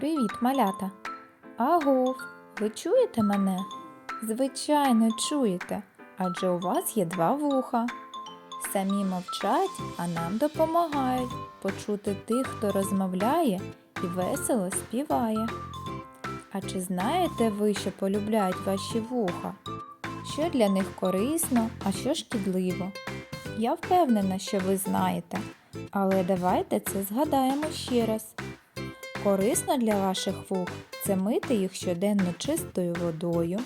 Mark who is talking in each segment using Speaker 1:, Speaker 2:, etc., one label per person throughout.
Speaker 1: Привіт, малята! Агов, ви чуєте мене? Звичайно, чуєте, адже у вас є два вуха. Самі мовчать, а нам допомагають почути тих, хто розмовляє і весело співає. А чи знаєте ви, що полюбляють ваші вуха? Що для них корисно, а що шкідливо? Я впевнена, що ви знаєте, але давайте це згадаємо ще раз. Корисно для ваших вух це мити їх щоденно чистою водою,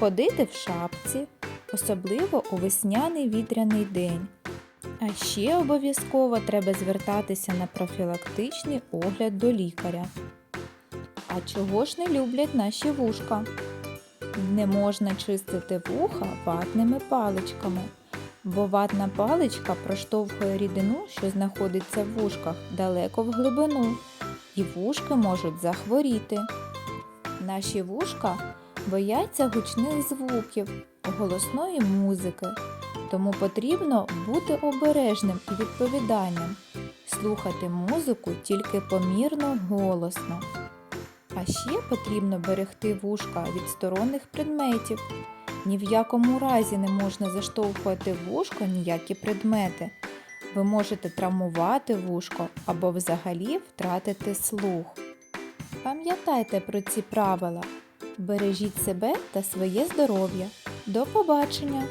Speaker 1: ходити в шапці, особливо у весняний вітряний день. А ще обов'язково треба звертатися на профілактичний огляд до лікаря. А чого ж не люблять наші вушка? Не можна чистити вуха ватними паличками, бо ватна паличка проштовхує рідину, що знаходиться в вушках, далеко в глибину і вушки можуть захворіти. Наші вушка бояться гучних звуків, голосної музики, тому потрібно бути обережним і відповідальним, слухати музику тільки помірно голосно. А ще потрібно берегти вушка від сторонніх предметів. Ні в якому разі не можна заштовхувати в вушко ніякі предмети. Ви можете травмувати вушко або взагалі втратити слух. Пам'ятайте про ці правила. Бережіть себе та своє здоров'я. До побачення!